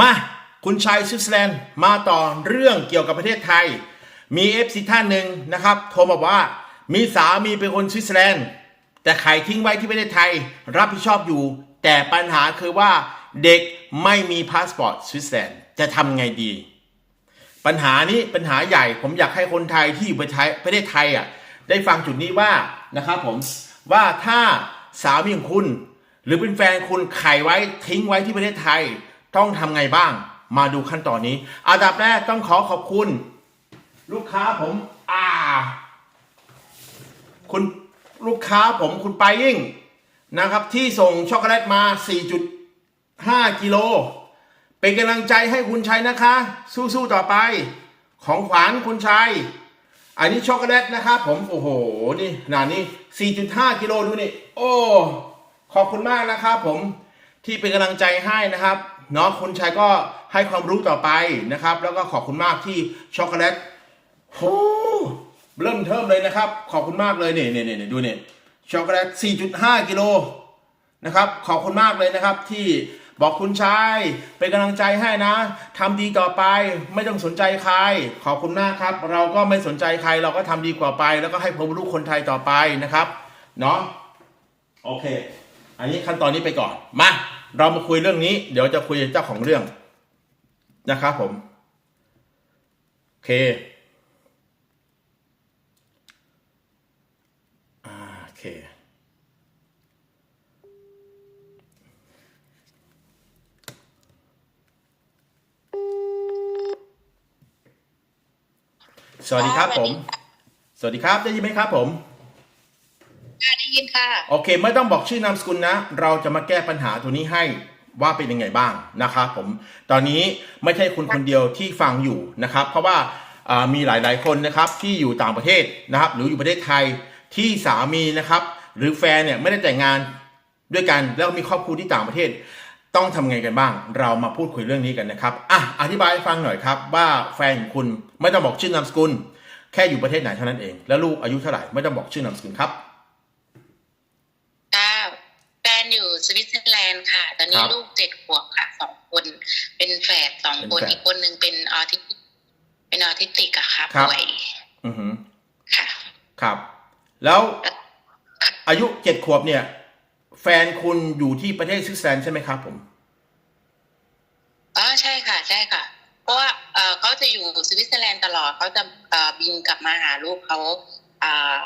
มาคุณชัยสวิตเซอร์แลนด์มาต่อเรื่องเกี่ยวกับประเทศไทย มีเอฟซีท่านหนึ่งนะครับโทรมาบอกว่ามีสามีเป็นคนสวิตเซอร์แลนด์ แต่ขายทิ้งไว้ที่ประเทศไทยรับผิดชอบอยู่ แต่ปัญหาคือว่าเด็กไม่มีพาสปอร์ตสวิตเซอร์แลนด์จะทำไงดี ปัญหานี้ปัญหาใหญ่ผมอยากให้คนไทยที่อยู่ประเทศประเทศไทยอะได้ฟังจุดนี้ว่านะครับผมว่าถ้าสามีของคุณ หรือเป็นแฟนคุณไข่ไว้ทิ้งไว้ที่ประเทศไทย ต้องทำไงบ้าง มาดูขั้นตอนนี้ อันดับแรกต้องขอขอบคุณ ลูกค้าผมอ่า คุณลูกค้าผมคุณไปยิ่งนะครับ ที่ส่งช็อกโกแลตมา 4.5 กิโล เป็นกำลังใจให้คุณชัยนะคะ สู้ๆต่อไป ของขวัญคุณชัย อันนี้ช็อกโกแลตนะครับผม โอ้โห นี่ขนาดนี้ 4.5 กิโลดูนี่ โอ้ ขอบคุณมากนะครับผมที่เป็นกำลังใจให้นะครับ เนาะคุณชัยก็ให้ความรู้ต่อไปนะครับ แล้วก็ขอบคุณมากที่ช็อกโกแลตโอ้เริ่มเทิมเลยนะครับ ขอบคุณมากเลยเนี่นี่นี่ยดูเนี่ยช็อกโกแลต 4.5 กิโลนะครับขอบคุณมากเลยนะครับที่บอกคุณชายเป็นกำลังใจให้นะทำดีต่อไปไม่ต้องสนใจใคร ขอบคุณมากครับ เราก็ไม่สนใจใครเราก็ทำดีกว่าไป แล้วก็ให้ความรู้คนไทยต่อไปนะครับเนาะโอเค อันนี้ขั้นตอนนี้ไปก่อนมา เรามาคุยเรื่องนี้ เดี๋ยวจะคุยกับเจ้าของเรื่องนะครับผม โอเคอ่าโอเค สวัสดีครับผม สวัสดีครับได้ยินไหมครับผมค่ะ ได้ยินค่ะ โอเค ไม่ต้องบอกชื่อนามสกุลนะ เราจะมาแก้ปัญหาตัวนี้ให้ว่าเป็นยังไงบ้างนะครับผม ตอนนี้ไม่ใช่คุณคนเดียวที่ฟังอยู่นะครับ เพราะว่าอ่ามีหลาย ๆ คนนะครับที่อยู่ต่างประเทศนะครับ หรืออยู่ประเทศไทยที่สามีนะครับ หรือแฟนเนี่ยไม่ได้แต่งงานด้วยกันแล้วมีครอบครัวที่ต่างประเทศ ต้องทำไงกันบ้าง เรามาพูดคุยเรื่องนี้กันนะครับอะอธิบายให้ฟังหน่อยครับ ว่าแฟนของคุณไม่ต้องบอกชื่อนามสกุล แค่อยู่ประเทศไหนเท่านั้นเอง แล้วลูกอายุเท่าไหร่ไม่ต้องบอกชื่อนามสกุลครับ ค่ะแฟนอยู่ สวิตเซอร์แลนด์ค่ะ ตอนนี้ครับลูกเจ็ดขวบค่ะสองคน เป็นแฝดสองคนเป็นแฝดอีกคนหนึ่งเป็นออทิสติกเป็นออทิสติกอะค่ะครับ ป่วยอือหือ ค่ะ ครับ แล้วอายุเจ็ดขวบเนี่ย แฟนคุณอยู่ที่ประเทศสวิตเซอร์แลนด์ใช่ไหมครับผม อ๋อใช่ค่ะ ใช่ค่ะ เพราะว่าเอ่อเขาจะอยู่สวิตเซอร์แลนด์ตลอดเขาจะเอ่อบินกลับมาหาลูกเขาอ่า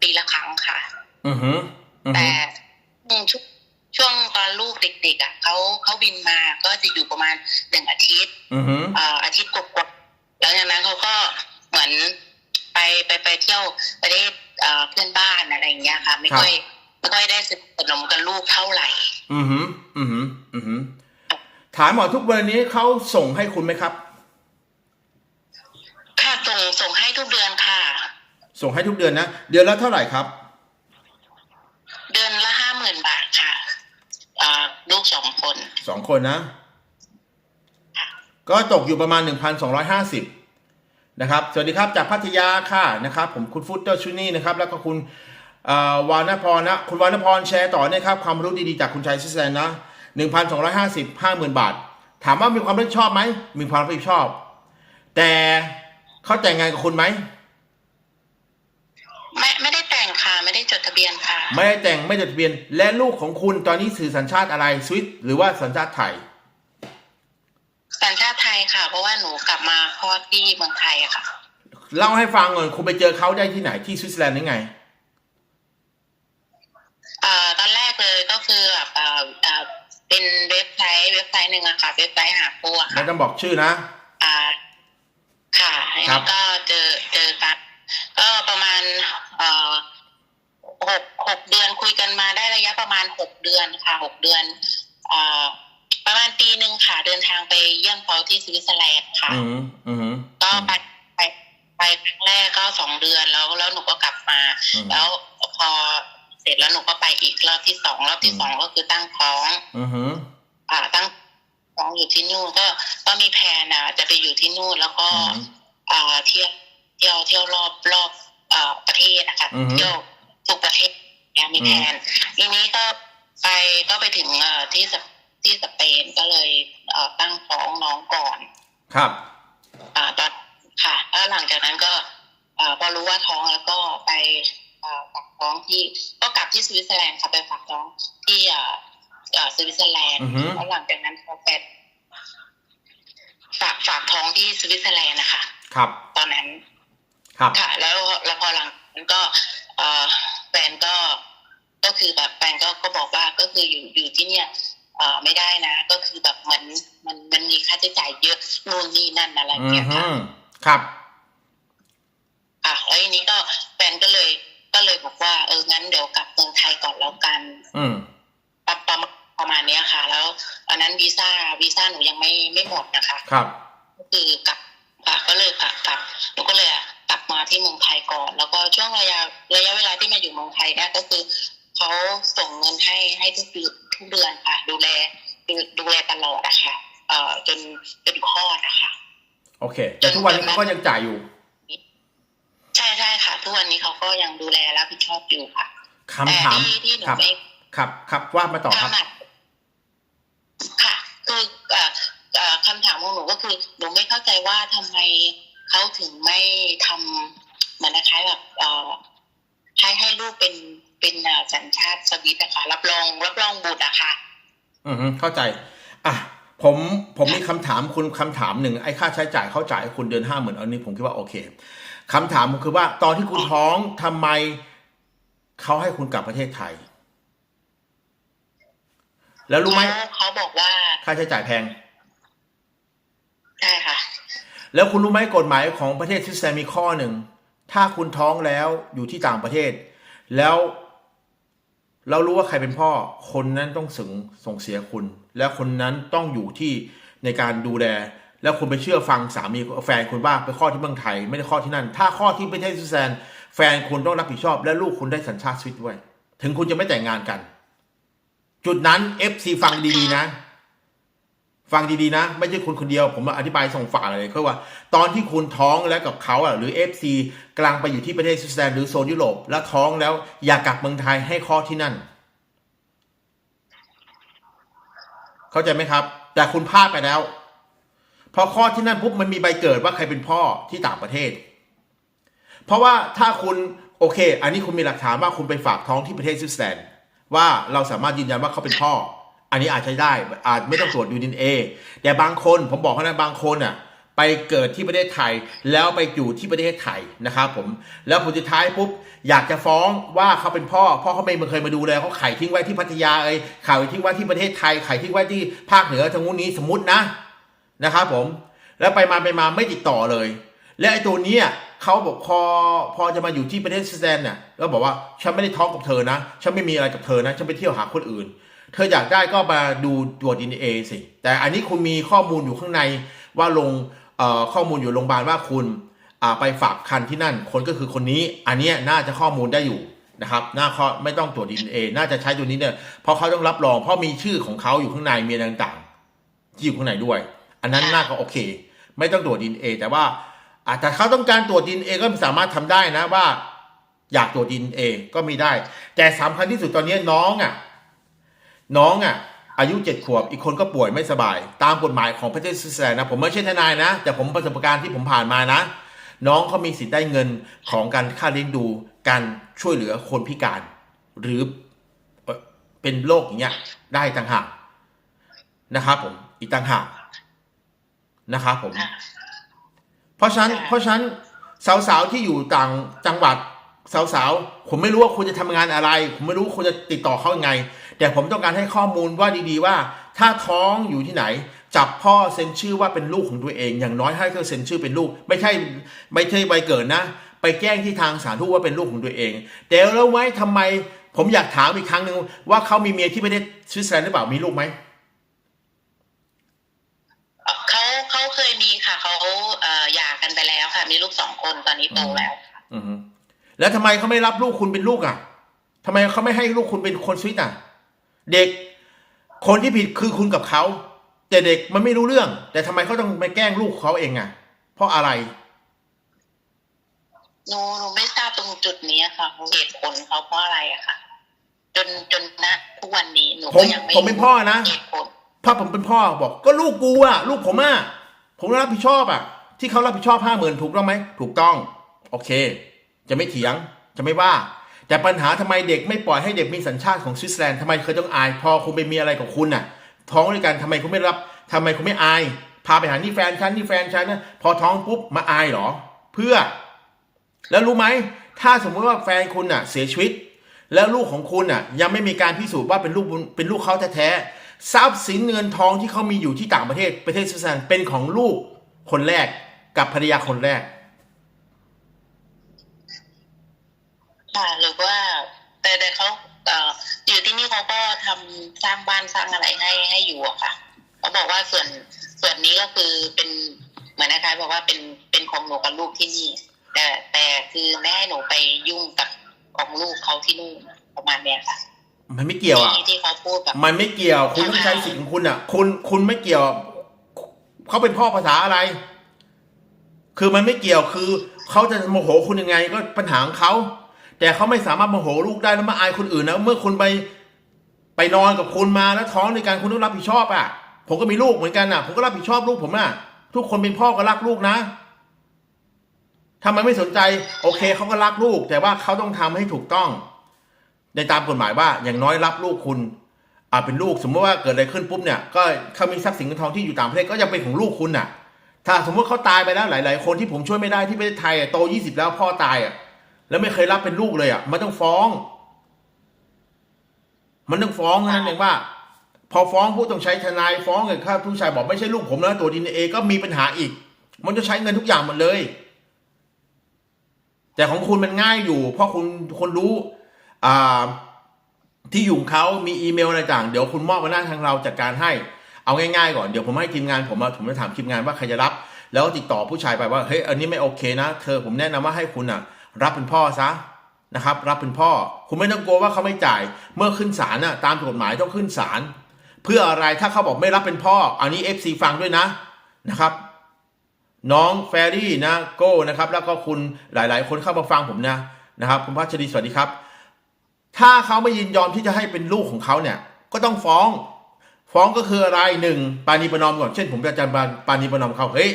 ปีละครั้งค่ะ อือหืออือหืแต่อช่วง ช่วงตอนลูกเด็กๆอะเขาเขาบินมาก็จะอยู่ประมาณหนึ่งอาทิตย์อือหือเอ่ออาทิตย์กว่าๆแล้วจากนั้นเขาก็เหมือนไปไปไปเที่ยวประเทศเอ่อเพื่อนบ้านอะไรอย่างเงี้ยค่ะ ไม่ค่อยไม่ค่อยได้สนิทสนมกับลูกเท่าไหร่ อือหืออือหืออือหือถามหมอทุกเบอร์นี้เขาส่งให้คุณไหมครับ ค่าส่งส่งให้ทุกเดือนค่ะ ส่งให้ทุกเดือนนะ เดือนละเท่าไหร่ครับ เดือนละห้าหมื่นบาทค่ะเอ่อลูกสองคนสองคนนะ ก็ตกอยู่ประมาณ 1,250 นะครับ สวัสดีครับจากพัทยาค่ะนะครับ ผมคุณฟุตเตอร์ชูนี่นะครับ แล้วก็คุณเอ่อวานพรนะ คุณวานพรแชร์ต่อนะครับ ความรู้ดีๆจากคุณชัยซิสแลนนะ1,250 50,000 บาท ถามว่ามีความรับผิดชอบไหม มีความรับผิดชอบ แต่เขาแต่งงานกับคุณไหม ไม่ไม่ได้แต่ งค่ะไม่ได้จดทะเบียนค่ะ ไม่ได้แต่งไม่จดทะเบียน และลูกของคุณตอนนี้สื่อสัญชาติอะไรสวิตหรือว่าสัญชาติไทย สัญชาติไทยค่ะ เพราะว่าหนูกลับมาคลอดที่เมืองไทยอะค่ะ เล่าให้ฟังก่อนคุณไปเจอเขาได้ที่ไหนที่สวิตเซอร์แลนด์ได้ไงเอ่อตอนแรกเลยก็คือแบบเอ่อเอ่อเป็นเว็บไซต์เว็บไซต์หนึ่งอะค่ะ เว็บไซต์หาคู่อะไม่ค่ะต้องบอกชื่อนะ อ่า ค่ะครัแล้บวก็เจอเจอกันก็ประมาณเอ่อหกหก เดือนคุยกันมาได้ระยะประมาณหกเดือนค่ะหกเดือนเอ่อประมาณปีหนึ่งค่ะ เดินทางไปเยี่ยมเขาที่สวิตเซอร์แลนด์ค่ะอืมอืมก็ไปไปไปครั้งแรกก็สองเดือนแล้วแล้วหนูก็กลับมาอืมแล้วพอเสร็จแล้วหนูก็ไปอีกรอบที่สองรอบที่สองก็คือตั้งท้องอืมอืมอ่าตั้งท้องอยู่ที่นู่นก็ก็มีแผนอะ จะไปอยู่ที่นู่นแล้วก็อืมอ่าเที่ยวเที่ยวเที่ยวรอบรอบอ่าประเทศนะคะอือฮึเที่ยวทุกประเทศ เนี่ยมีแผนทีนี้ก็ไปก็ไปถึงเอ่อที่สเปที่สเปนก็เลยเอ่อตั้งองน้องก่อน ครับอ่าตอนค่ะแล้วหลังจากนั้นก็อ่าพอรู้ว่าท้องแล้วก็ไปอ่าฝากท้องที่ก็กลับที่สวิตเซอร์แลนด์ค่ะไปฝากท้องที่อ่าอ่าสวิตเซอร์แลนด์อือฮึแล้วหลังจากนั้นพอแฟนฝากฝากท้องที่สวิตเซอร์แลนด์นะคะครับ ตอนนั้น ครับค่ะ แล้วแล้วพอหลังนั้นก็เอ่อแฟนก็ ก็คือแบบแฟนก็ก็บอกว่าก็คืออยู่อยู่ที่เนี่ยเอ่อไม่ได้นะ ก็คือแบบเหมือนมันมันมีค่าใช้จ่ายเยอะนู่นนี่นั่นอะไรอย่างอืเงี้อยฮึค่ะครับอะแล้วทีนี้ก็แฟนก็เลยก็เลยบอกว่าเอองั้นเดี๋ยวกลับเมืองไทยก่อนแล้วกัน อืมประประมาณประมาณเนี้ยค่ะ แล้วอันนั้นวีซ่าวีซ่าหนูยังไม่ไม่หมดนะคะ ครับ ก็คือกลับค่ะก็เลยค่ะกลับหนูก็เลยอะกลับมาที่เมืองไทยก่อน แล้วก็ช่วงระยะระยะเวลาที่มาอยู่เมืองไทยเนี่ยก็คือ เขาส่งเงินให้ให้ทุกเดือนทุกเดือนค่ะ ดูแลดูดูแลตลอดอะค่ะเอ่อจนจนคลอดอะค่ะ โอเค แต่ทุกวันนี้เขาก็ยังจ่ายอยู่ ใช่ใช่ค่ะ ทุกวันนี้เขาก็ยังดูแลรับผิดชอบอยู่ค่ะคำถามแต่ที่ที่หนูครับไม่ครับครับว่ามาต่อครับถนัดค่ะ คือเอ่อเอ่อคำถามของหนูก็คือหนูไม่เข้าใจว่าทำไมเขาถึงไม่ทำเหมือนคล้ายๆแบบเอ่อให้ให้ลูกเป็น เป็นเอ่อสัญชาติสวิตนะคะรับรองรับรองบุตรอะค่ะ อือฮึเข้าใจ อะผมผมมีคำถามคุณคำถามหนึ่งไอ้ค่าใช้จ่ายเขาจ่ายให้คุณเดือนห้าหมื่นอันนี้ผมคิดว่าโอเคคำถามคือว่าตอนที่คุณท้องทำไมเขาให้คุณกลับประเทศไทย แล้วรู้ไหมเขาเขาบอกว่า ค่าใช้จ่ายแพงใช่ค่ะ แล้วคุณรู้ไหมกฎหมายของประเทศสวิตเซอร์แลนด์มีข้อหนึ่งถ้าคุณท้องแล้วอยู่ที่ต่างประเทศ แล้ว เรารู้ว่าใครเป็นพ่อ คนนั้นต้องส่งส่งเสียคุณ และคนนั้นต้องอยู่ที่ในการดูแล แล้วคุณไปเชื่อฟังสามีแฟนคุณว่าไปข้อที่เมืองไทย ไม่ได้ข้อที่นั่น ถ้าข้อที่ประเทศสวิตเซอร์แลนด์แฟนคุณต้องรับผิดชอบ และลูกคุณได้สัญชาติสวิตด้วย ถึงคุณจะไม่แต่งงานกัน จุดนั้น FC ฟังดีๆนะ ฟังดีๆนะ ไม่ใช่คุณคนเดียวผมมาอธิบายส่งฝากเลยคือว่า ตอนที่คุณท้องแล้วกับเขาอะหรือ FC กำลังไปอยู่ที่ประเทศสวิตเซอร์แลนด์หรือโซนยุโรปแล้วท้องแล้วอยากกลับเมืองไทยให้คลอดที่นั่น เข้าใจไหมครับ แต่คุณพลาดไปแล้วพอคลอดที่นั่นปุ๊บมันมีใบเกิดว่าใครเป็นพ่อที่ต่างประเทศ เพราะว่าถ้าคุณโอเค อันนี้คุณมีหลักฐานว่าคุณไปฝากท้องที่ประเทศสวิตเซอร์แลนด์ว่าเราสามารถยืนยันว่าเขาเป็นพ่อ อันนี้อาจใช้ได้อาจไม่ต้องตรวจยูดินเอแต่บางคนผมบอกเขานะบางคนอะไปเกิดที่ประเทศไทยแล้วไปอยู่ที่ประเทศไทยนะครับผมแล้วผลสุดท้ายปุ๊บอยากจะฟ้องว่าเขาเป็นพ่อ พ่อเขาไม่เคยมาดูแลยเขาไข่ทิ้งไว้ที่พัทยาเอ้ยไข่ทิ้งไว้ที่ประเทศไทยไข่ทิ้งไว้ที่ภาคเหนือทางนู้นนี้สมมตินะนะครับผมแล้วไปมาไปมาไม่ติดต่อเลย และไอ้ตัวเนี้ยเขาบอกพอพอจะมาอยู่ที่ประเทศสวิตเซนเนี่ยแล้วบอกว่าฉันไม่ได้ท้องกับเธอนะฉันไม่มีอะไรกับเธอนะฉันไปเที่ยวหาคนอื่น เธออยากได้ก็มาดูตรวจดีเอสิ แต่อันนี้คุณมีข้อมูลอยู่ข้างในว่าลงข้อมูลอยู่โรงพยาบาลว่าคุณไปฝากคันที่นั่น คนก็คือคนนี้ อันนี้น่าจะข้อมูลได้อยู่นะครับน่าข้อไม่ต้องตรวจดีเอน่าจะใช้ตัวนี้เนี่ยเพราะเขาต้องรับรอง เพราะมีชื่อของเขาอยู่ข้างในมีอะไรต่างๆที่อยู่ข้างในด้วย อันนั้นน่าก็โอเค ไม่ต้องตรวจดีเอแต่ว่าอาจจะเขาต้องการตรวจดีเอก็สามารถทำได้นะว่า อยากตรวจดีเอก็มีได้ แต่สำคัญที่สุดตอนนี้น้องอะ น้องอะอายุเจ็ดขวบ อีกคนก็ป่วยไม่สบาย ตามกฎหมายของประเทศสวิตเซอร์แลนด์นะ ผมไม่ใช่ทนายนะ แต่ผมประสบการณ์ที่ผมผ่านมานะ น้องเขามีสิทธิ์ได้เงินของการค่าเลี้ยงดู การช่วยเหลือคนพิการ หรือเป็นโรคอย่างเงี้ย ได้ต่างหากนะครับผม อีกต่างหากนะครับผม เพราะฉะนั้นเพราะฉะนั้นสาวๆที่อยู่ต่างจังหวัด สาวๆ ผมไม่รู้ว่าคุณจะทำงานอะไร ผมไม่รู้คุณจะติดต่อเขายังไง แต่ผมต้องการให้ข้อมูลว่าดีๆว่า ถ้าท้องอยู่ที่ไหน จับพ่อเซ็นชื่อว่าเป็นลูกของตัวเอง อย่างน้อยให้เขาเซ็นชื่อเป็นลูก ไม่ใช่ไม่ใช่ใบเกิดนะ ไปแจ้งที่ทางสถารทูตว่าเป็นลูกของตัวเอง แต่แล้วไว้ทำไม ผมอยากถามอีกครั้งหนึ่งว่าเขามีเมียที่ประเทศสวิตเซอร์แลนด์หรือเปล่ามีลูกไหมเขาเขาเคยมีค่ะเขาเอ่อหย่ากันไปแล้วค่ะ มีลูกสองคนตอนนี้โตแล้วอือฮึ แล้วทำไมเขาไม่รับลูกคุณเป็นลูกอะทำไมเขาไม่ให้ลูกคุณเป็นคนสวิตอะ เด็กคนที่ผิดคือคุณกับเขาแต่เด็กมันไม่รู้เรื่อง แต่ทำไมเขาต้องไปแกล้งลูกเขาเองอะ เพราะอะไรหนูหนูไม่ทราบตรงจุดนี้ค่ะเหตุผลเขาเพราะอะไรอะค่ะ จนจนณทุกวันนี้หนูผมก็ยังไม่ผมเป็นพ่อนะเหตุผลถ้าผมเป็นพ่อบอก ก็ลูกกูอะลูกผมอะผมต้องรับผิดชอบอะที่เขารับผิดชอบห้าหมื่นถูกต้องไหมถูกต้อง โอเค จะไม่เถียงจะไม่ว่า แต่ปัญหาทำไมเด็กไม่ปล่อยให้เด็กมีสัญชาติของสวิตเซอร์แลนด์ทำไมเคยต้องอาย พอคุณไปมีอะไรกับคุณน่ะ ท้องด้วยกันทำไมคุณไม่รับทำไมคุณไม่อาย พาไปหานี่แฟนฉันนี่แฟนฉันนะพอท้องปุ๊บมาอายเหรอ เพื่อ แล้วรู้ไหมถ้าสมมุติว่าแฟนคุณน่ะ เสียชีวิต แล้วลูกของคุณน่ะ ยังไม่มีการพิสูจน์ว่าเป็นลูกเป็นลูกเขาแท้ๆทรัพย์สินเงินทองที่เขามีอยู่ที่ต่างประเทศประเทศสวิตเซอร์แลนด์เป็นของลูกคนแรกกับภรรยาคนแรก ค่ะหรือว่า แต่แต่เขาเอ่ออยู่ที่นี่เขาก็ทำสร้างบ้านสร้างอะไรให้ให้อยู่อะค่ะเขาบอกว่าส่วนส่วนนี้ก็คือเป็นเหมือนนะคะบอกว่าเป็นเป็นของหนูกับลูกที่นี่ แต่แต่คือไม่ให้หนูไปยุ่งกับของลูกเขาที่นู่นประมาณเนี้ยค่ะมันไม่เกี่ยวอะที่ที่เขาพูดแบบมันไม่เกี่ยว คุณต้องใช้สิทธิ์ของคุณอะ คุณคุณไม่เกี่ยวเขาเป็นพ่อภาษาอะไร คือมันไม่เกี่ยวคือเขาจะโมโหคุณยังไงก็ปัญหาของเขา แต่เขาไม่สามารถโมโหลูกได้แล้วมาอายคนอื่นนะเมื่อคุณไปไปนอนกับคุณมาแล้วท้องในการคุณต้องรับผิดชอบอะ ผมก็มีลูกเหมือนกันอะ ผมก็รับผิดชอบลูกผมอะ ทุกคนเป็นพ่อก็รักลูกนะทำไมไม่สนใจ โอเคเขาก็รักลูก แต่ว่าเขาต้องทำให้ถูกต้อง ในตามกฎหมายว่าอย่างน้อยรับลูกคุณอ่าเป็นลูกสมมติว่าเกิดอะไรขึ้นปุ๊บเนี่ยก็เขามีทรัพย์สินเงินทองที่อยู่ต่างประเทศก็ยังเป็นของลูกคุณน่ะ ถ้าสมมติเขาตายไปแล้วหลาย ๆ คนที่ผมช่วยไม่ได้ที่ประเทศไทยโตยี่สิบแล้วพ่อตายอะ แล้วไม่เคยรับเป็นลูกเลยอะ มันต้องฟ้อง มันต้องฟ้องนั่นเองว่า พอฟ้องผู้ต้องใช้ทนายฟ้องเลยครับผู้ชายบอกไม่ใช่ลูกผมนะตัวดีเอก็มีปัญหาอีก มันจะใช้เงินทุกอย่างหมดเลย แต่ของคุณมันง่ายอยู่ เพราะคุณคนรู้ อ่า ที่อยู่เขามีอีเมลอะไรต่าง เดี๋ยวคุณมอบมาหน้าทางเราจัดการให้ เอาง่ายๆก่อนเดี๋ยวผมให้ทีมงานผมมาผมจะถามทีมงานว่าใครจะรับ แล้วติดต่อผู้ชายไปว่าเฮ้ยอันนี้ไม่โอเคนะ เธอผมแนะนำว่าให้คุณอะ รับเป็นพ่อซะนะครับ รับเป็นพ่อ คุณไม่ต้องกลัวว่าเขาไม่จ่าย เมื่อขึ้นศาลน่ะตามกฎหมายต้องขึ้นศาลเพื่ออะไรถ้าเขาบอกไม่รับเป็นพ่อ อันนี้ FC ฟังด้วยนะนะครับ น้องแฟรี่นะโก้นะครับ แล้วก็คุณหลาย ๆ คนเข้ามาฟังผมนะนะครับ คุณพัชรีสวัสดีครับ ถ้าเขาไม่ยินยอมที่จะให้เป็นลูกของเขาเนี่ย ก็ต้องฟ้อง ฟ้องก็คืออะไรหนึ่งปานีประนอมก่อนเช่น ผมจะอาจารย์ปานีประนอมเขาเฮ้ย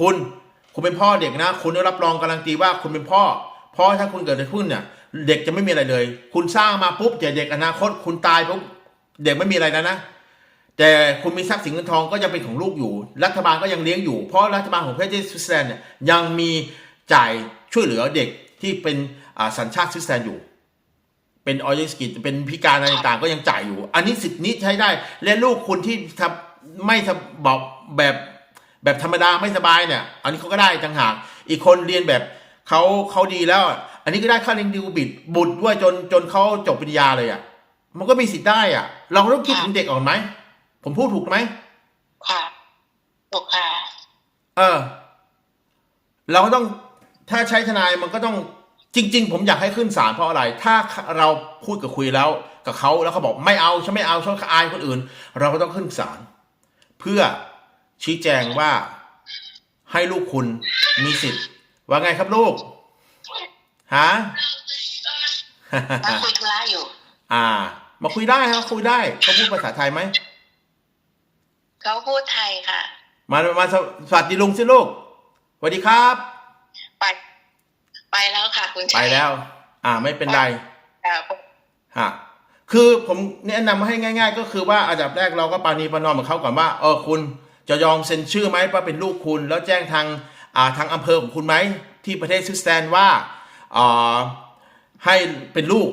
คุณ คุณเป็นพ่อเด็กนะ คุณได้รับรองการันตีว่าคุณเป็นพ่อ เพราะถ้าคุณเกิดอะไรขึ้นเนี่ยเด็กจะไม่มีอะไรเลย คุณสร้างมาปุ๊บเดี๋ยวเด็กอนาคต คุณตายปุ๊บเด็กไม่มีอะไรแล้วนะ แต่คุณมีทรัพย์สินเงินทองก็ยังเป็นของลูกอยู่ รัฐบาลก็ยังเลี้ยงอยู่ เพราะรัฐบาลของประเทศสวิตเซอร์แลนด์เนี่ยยังมีจ่ายช่วยเหลือเด็กที่เป็นอ่าสัญชาติสวิตเซอร์แลนด์อยู่ เป็นออริสกิจเป็นพิการอะไรต่างก็ยังจ่ายอยู่ อันนี้สิทธินี้ใช้ได้ และลูกคุณที่ทำไม่บอกแบบ แบบธรรมดาไม่สบายเนี่ย อันนี้เขาก็ได้ต่างหากอีกคนเรียนแบบเขาเขาดีแล้ว อันนี้ก็ได้ค่าเลี้ยงดูบิดบุตรด้วยจนจนเขาจบปริญญาเลยอะมันก็มีสิทธิ์ได้อะ เราต้องคิดถึงเด็กก่อนไหมผมพูดถูกไหมค่ะถูกค่ะเออ เราก็ต้องถ้าใช้ทนายมันก็ต้องจริง ๆ ผมอยากให้ขึ้นศาลเพราะอะไร ถ้าเราพูดกับคุยแล้วกับเขาแล้วเขาบอกไม่เอาฉันไม่เอาฉันอายคนอื่น เราก็ต้องขึ้นศาลเพื่อ ชี้แจงว่าให้ลูกคุณมีสิทธิ์ ว่าไงครับลูกฮะมาคุยธุระอยู่ อ่า มาคุยได้ครับคุยได้เขาพูดภาษาไทยไหมเขาพูดไทยค่ะ มามาสสวัสดีลุงสิลูกสวัสดีครับ ไป ไปแล้วค่ะ คุณชัยไปแล้ว อ่า ไม่เป็นไรค่ะฮะคือผมแนะนำให้ง่าย ๆ ก็คือว่าอันดับแรกเราก็ปานีประนอมกับเขาก่อนว่าเออคุณ จะยอมเซ็นชื่อไหมว่าเป็นลูกคุณ แล้วแจ้งทางาทางอำเภอของคุณไหมที่ประเทศสวิตเซอร์แลนด์ว่าาให้เป็นลูก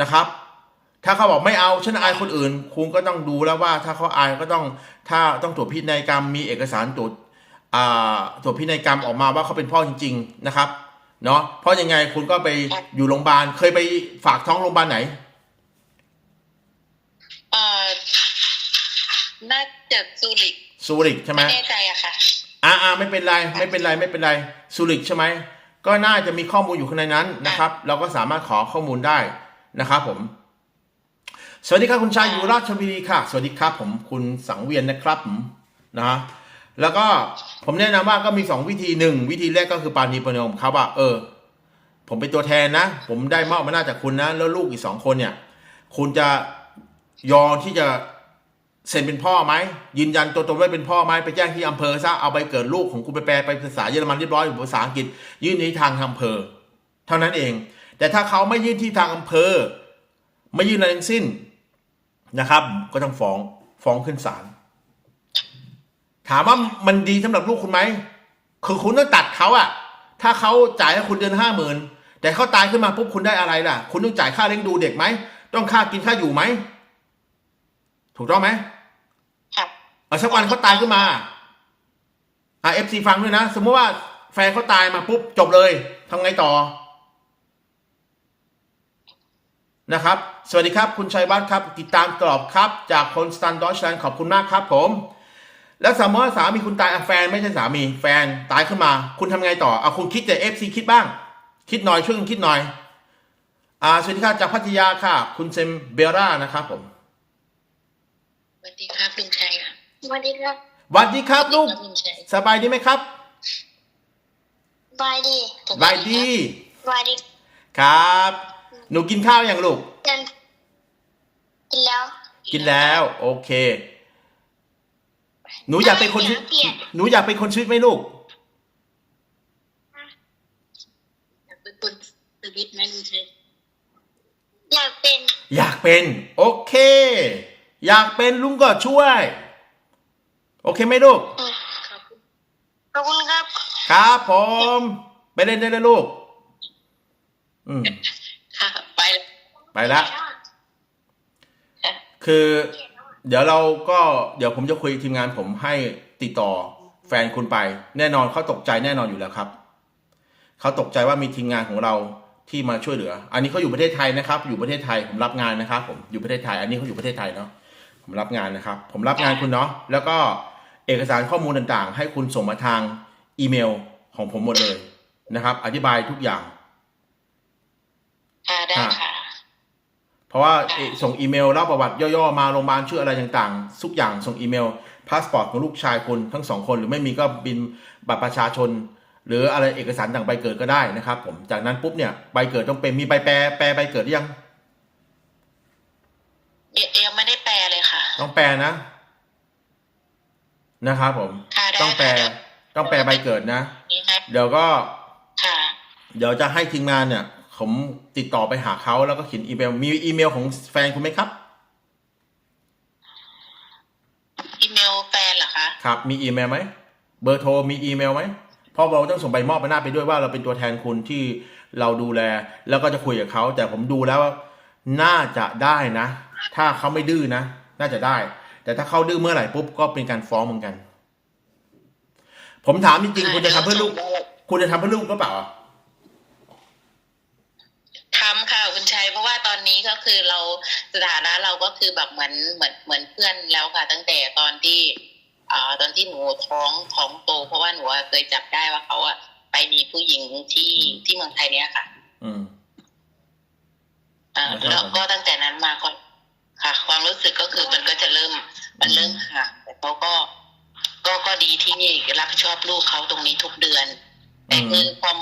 นะครับ ถ้าเขาบอกไม่เอาฉันอายคนอื่น คุณก็ต้องดูแล้วว่าถ้าเขาอายก็ต้องถ้าต้องตรวจพินัยกรรมมีเอกสารตรวจตรวจพินัยกรรมออกมาว่าเขาเป็นพ่อจริง ๆนะครับเนาะเพราะยังไงคุณก็ไปอยู่โรงพยาบาลเคยไปฝากท้องโรงพยาบาลไหนน่าจะซูริก ซูริกใช่ไหมไม่แน่ใจอะค่ะ อ่าอ่าไม่เป็นไรไม่เป็นไรไม่เป็นไรซูริกใช่ไหมก็น่าจะมีข้อมูลอยู่ข้างในนั้นนะครับ เราก็สามารถขอข้อมูลได้นะครับผม สวัสดีครับคุณชายอยู่ราชบุรีค่ะ สวัสดีครับ ผมคุณสังเวียนนะครับผมนะฮะแล้วก็ผมแนะนำว่าก็มีสองวิธีหนึ่งวิธีแรกก็คือปานีประนอมครับว่าเออ ผมเป็นตัวแทนนะ ผมได้มอบอำนาจจากคุณนะ แล้วลูกอีกสองคนเนี่ย คุณจะยอมที่จะ เซ็นเป็นพ่อไหมยืนยันตัวตนไว้เป็นพ่อไหมไปแจ้งที่อำเภอซะเอาใบเกิดลูกของคุณไปแปลไปภาษาเยอรมันเรียบร้อยหรือภาษาอังกฤษ ยื่นที่ทางอำเภอ เท่านั้นเอง แต่ถ้าเขาไม่ยื่นที่ทางอำเภอ ไม่ยื่นอะไรทั้งสิ้นนะครับ ก็ต้องฟ้องฟ้องขึ้นศาลถามว่ามันดีสำหรับลูกคุณไหมคือคุณต้องตัดเขาอะถ้าเขาจ่ายให้คุณเดือนห้าหมื่นแต่เขาตายขึ้นมาปุ๊บคุณได้อะไรล่ะ คุณต้องจ่ายค่าเลี้ยงดูเด็กไหมต้องค่ากินค่าอยู่ไหมถูกต้องไหม เอาสักวันเขาตายขึ้นมาอ่าเอฟซีฟังด้วยนะ สมมติว่าแฟนเขาตายมาปุ๊บจบเลยทำไงต่อนะครับ สวัสดีครับ คุณชัยวัฒน์ครับ ติดตามตลอดครับ จากคนสตันดอชแลนด์ขอบคุณมากครับผม แล้วสมมติว่าสามีคุณตายแฟนไม่ใช่สามีแฟนตายขึ้นมา คุณทำไงต่อเอาคุณคิดแต่เอฟซีคิดบ้าง คิดหน่อยช่วยกันคิดหน่อยอ่าสวัสดีครับจากพัทยาค่ะ คุณเซมเบร่านะครับผมสวัสดีครับลุงชัยค่ะ สวัสดีครับสวัสดีครับลูกลุงชัยสบายดีไหมครับบายดีสบายดีบายดี ครับ หนูกินข้าวยังลูกเดินกินแล้ว กินแล้ว โอเค หนูอยากเป็นคนชีวิตเปลี่ยนหนูอยากเป็นคนชีวิตไหมลูกอยากเป็นคนสวิตไหมลุงชัยอยากเป็น อยากเป็น โอเค อยากเป็นลุงก็ช่วย โอเคไหมลูกอืมขอบคุณขอบคุณครับ ครับผมไปเล่นได้เลยลูก อืมค่ะไปเลยไปละ คือ เดี๋ยวเราก็เดี๋ยวผมจะคุยกับทีมงานผมให้ติดต่อแฟนคุณไป แน่นอนเขาตกใจแน่นอนอยู่แล้วครับเขาตกใจว่ามีทีมงานของเราที่มาช่วยเหลือ อันนี้เขาอยู่ประเทศไทยนะครับ อยู่ประเทศไทยผมรับงานนะครับ ผมอยู่ประเทศไทย อันนี้เขาอยู่ประเทศไทยเนาะผมรับงานนะครับ ผมรับงานคุณเนาะแล้วก็ เอกสารข้อมูลต่างๆ ให้คุณส่งมาทางอีเมลของผมหมดเลยนะครับ อธิบายทุกอย่างค่ะได้อ่าค่ะ เพราะว่าเอ่อส่งอีเมลเล่าประวัติย่อๆมาโรงพยาบาลชื่ออะไรต่างๆทุกอย่างส่งอีเมลพาสปอร์ตของลูกชายคุณทั้งสองคนหรือไม่มีก็บินบัตรประชาชน หรืออะไรเอกสารต่างใบเกิดก็ได้นะครับ ผมจากนั้นปุ๊บเนี่ยใบเกิดต้องเป็นมีใบแปลแปลใบเกิดหรือยังยังยังไม่ได้แปลเลยค่ะ ต้องแปลนะ นะครับผม ค่ะได้ต้องแปล ค่ะต้องแปลใบเกิดนะ นี่ครับเดี๋ยวก็ ค่ะเดี๋ยวจะให้ทีมงานเนี่ย ผมติดต่อไปหาเขาแล้วก็เขียนอีเมล มีอีเมลของแฟนคุณไหมครับ อีเมลแฟนเหรอคะครับ มีอีเมลไหม เบอร์โทรมีอีเมลไหมเพราะเราต้องส่งใบมอบไปหน้าไปด้วยว่าเราเป็นตัวแทนคุณที่เราดูแล แล้วก็จะคุยกับเขา แต่ผมดูแล้วว่าน่าจะได้นะ ถ้าเขาไม่ดื้อนะ น่าจะได้ แต่ถ้าเขาดื้อเมื่อไหร่ปุ๊บก็เป็นการฟ้องเหมือนกัน ผมถามจริงๆคุณจะทำเพื่อลูก คุณจะทำเพื่อลูกหรือเปล่าทำค่ะคุณชัยเพราะว่าตอนนี้ก็คือเราสถานะเราก็คือแบบเหมือนเหมือนเหมือนเพื่อนแล้วค่ะ ตั้งแต่ตอนที่อ่าตอนที่หนูท้องท้องโต เพราะว่าหนูอะเคยจับได้ว่าเขาอะไปมีผู้หญิงที่ที่เมืองไทยเนี้ยค่ะ อืมอ่าแล้วก็แล้วก็ตั้งแต่นั้นมาก็ ค่ะ ความรู้สึกก็คือมันก็จะเริ่ม มันเริ่มห่างแต่เขาก็ ก็ก็ดีที่รับผิดชอบลูกเขาตรงนี้ทุกเดือน แต่คือความ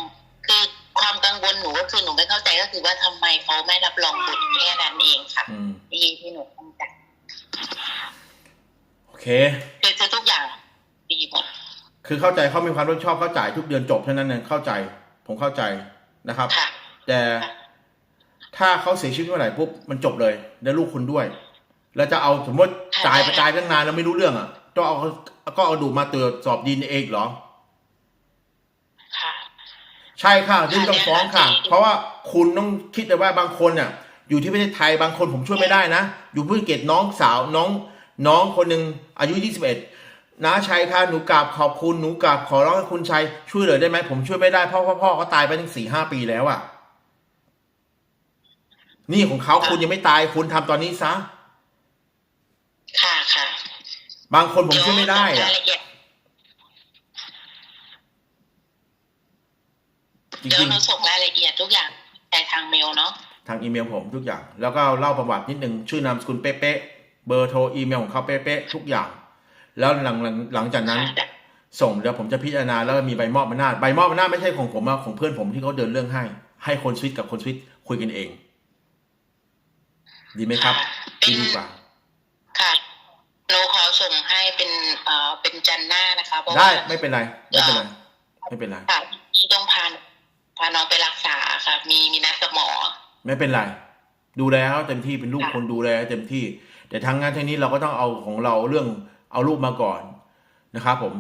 คือความกังวลหนูก็คือหนูไม่เข้าใจก็คือว่าทำไมเขาไม่รับรองบุตรแค่นั้นเองค่ะอืมที่ที่หนูต้องจัดโอเคคือคือทุกอย่างดีหมดคือเข้าใจเขามีความรับผิดชอบเขาจ่ายทุกเดือนจบเท่านั้นเองเข้าใจ ผมเข้าใจนะครับค่ะแต่ ถ้าเขาเสียชีวิตเมื่อไหร่ปุ๊บมันจบเลยแล้วลูกคุณด้วย แล้วจะเอาสมมติจ่ายไปจ่ายตั้งนานแล้วไม่รู้เรื่องอะต้องเอาก็เอาดูมาตรวจสอบดีเองเหรอค่ะใช่ค่ะที่ต้องฟ้องค่ะ เพราะว่าคุณต้องคิดเลยว่าบางคนเนี่ยอยู่ที่ประเทศไทยบางคนผมช่วยไม่ได้นะ อยู่เพื่อเกตน้องสาวน้องน้องคนหนึ่งอายุ 21น้าชัยค่ะหนูกราบขอบคุณหนูกราบขอร้องให้คุณชัยช่วยเหลือได้ไหมผมช่วยไม่ได้เพราะว่าพ่อเขาตายไปตั้งสี่ห้าปีแล้วอะ นี่ของเขาคุณยังไม่ตายคุณทำตอนนี้ซะ ค่ะค่ะ บางคนผมช่วยไม่ได้เดี๋ยวอะรายละเอียดจเดี๋ยวริงหนูส่งรายละเอียดทุกอย่างแต่ทางเมลเนาะๆทางอีเมลผมทุกอย่าง แล้วก็เล่าประวัตินิดนึง ชื่อนามสกุลเป๊ะๆเบอร์โทรอีเมลของเขาเป๊ะๆทุกอย่าง แล้วหลังหลังหลังจากนั้นค่ะส่งเดี๋ยวผมจะพิจารณาแล้วมีใบมอบอำนาจใบมอบอำนาจไม่ใช่ของผมอะของเพื่อนผมที่เขาเดินเรื่องให้ ให้คนสวิตกับคนสวิตคุยกันเอง ดีไหมครับเป็นดีดีกว่า ค่ะหหนูขอส่งให้เป็นเอ่อเป็นจันทร์หน้านะคะเพราะได้ว่าไม่เป็นไร ไม่เป็นไรไม่เป็นไร ค่ะที่ต้องพาพาน้องไปรักษาค่ะ มีมีนัดกับหมอ ไม่เป็นไร ดูแลเขาเต็มที่เป็นลูกค่ะ คนดูแลเต็มที่ แต่ทางงานทางนี้เราก็ต้องเอาของเราเรื่องเอาลูกมาก่อนนะครับผม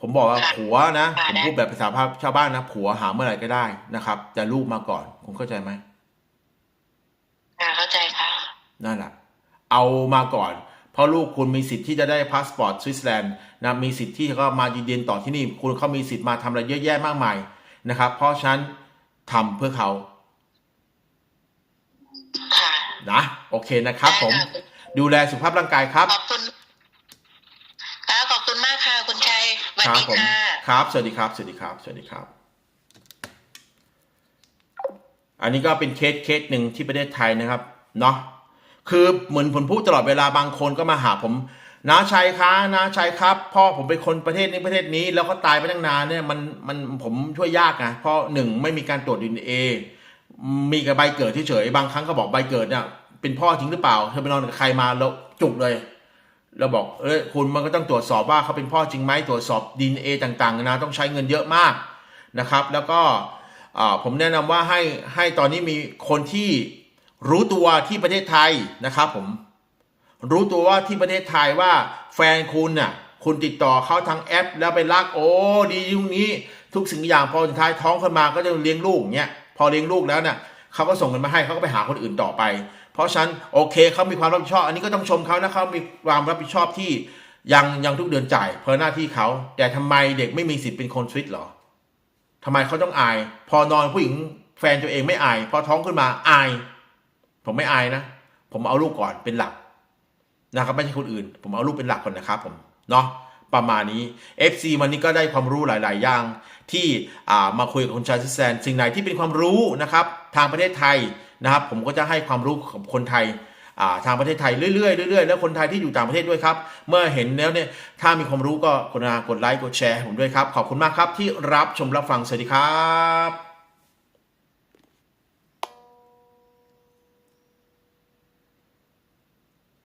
ผมบอกว่าผัวนะผมพูดแบบภาษาชาวบ้านนะผัวหาเมื่อไหร่ก็ได้นะครับ แต่ลูกมาก่อนคุณเข้าใจไหม ค่ะเข้าใจค่ะ นั่นแหละเอามาก่อน เพราะลูกคุณมีสิทธิ์ที่จะได้พาสปอร์ตสวิตเซอร์แลนด์นะมีสิทธิ์ที่ก็มายืนเย็นต่อที่นี่ คุณเขามีสิทธิ์มาทำอะไรเยอะแยะมากมายนะครับ เพราะฉะนั้นทำเพื่อเขาค่ะนะโอเคนะครับ ผมได้ค่ะดูแลสุขภาพร่างกายครับขอบคุณค่ะขอบคุณมากค่ะคุณชัยสวัสครับดีผมค่ะครับ สวัสดีครับ สวัสดีครับ สวัสดีครับ อันนี้ก็เป็นเคสเคสหนึ่งที่ประเทศไทยนะครับ เนาะ คือเหมือนผมพูดตลอดเวลาบางคนก็มาหาผมน้าชัยคะน้าชัยครับ พ่อผมเป็นคนประเทศนี้ประเทศนี้ แล้วก็ตายไปตั้งนานเนี่ยมันมันผมช่วยยากนะเพราะหนึ่งไม่มีการตรวจดีเอมีกับใบเกิดเฉยๆบางครั้งก็บอกใบเกิดเนี่ยเป็นพ่อจริงหรือเปล่าเธอไปนอนกับใครมาแล้วจุกเลยเราบอกเอ้ยคุณมันก็ต้องตรวจสอบว่าเขาเป็นพ่อจริงไหมตรวจสอบดีเอต่างๆนะต้องใช้เงินเยอะมากนะครับ แล้วก็ผมแนะนำว่าให้ให้ตอนนี้มีคนที่ รู้ตัวที่ประเทศไทยนะครับผม รู้ตัวว่าที่ประเทศไทยว่าแฟนคุณน่ะคุณติดต่อเขาทางแอป แล้วไปรักโอ้ดีตรงนี้ ทุกสิ่งอย่างพอสุดท้ายท้องขึ้นมาก็จะเลี้ยงลูกเนี้ยพอเลี้ยงลูกแล้วเนี่ยเขาก็ส่งเงินมาให้เขาก็ไปหาคนอื่นต่อไป เพราะฉะนั้นโอเคเขามีความรับผิดชอบ อันนี้ก็ต้องชมเขานะเขามีความรับผิดชอบที่ยังยังทุกเดือนจ่ายเพราะหน้าที่เขา แต่ทำไมเด็กไม่มีสิทธิ์เป็นคนสวิตหรอทำไมเขาต้องอาย พอนอนผู้หญิงแฟนตัวเองไม่อาย พอท้องขึ้นมาอาย ผมไม่อายนะ ผมเอาลูกก่อนเป็นหลักนะครับไม่ใช่คนอื่น ผมเอาลูกเป็นหลักก่อนนะครับผมเนาะประมาณนี้ FC วันนี้ก็ได้ความรู้หลาย ๆ อย่าง ที่มาคุยกับคุณชายซิแซนสิ่งไหนที่เป็นความรู้นะครับ ทางประเทศไทยนะครับ ผมก็จะให้ความรู้กับคนไทยทางประเทศไทยเรื่อยๆเรื่อยๆแล้วคนไทยที่อยู่ต่างประเทศด้วยครับ เมื่อเห็นแล้วเนี่ยถ้ามีความรู้ก็กรุณากดไลค์กดแชร์ผมด้วยครับ ขอบคุณมากครับที่รับชมรับฟังสวัสดีครับ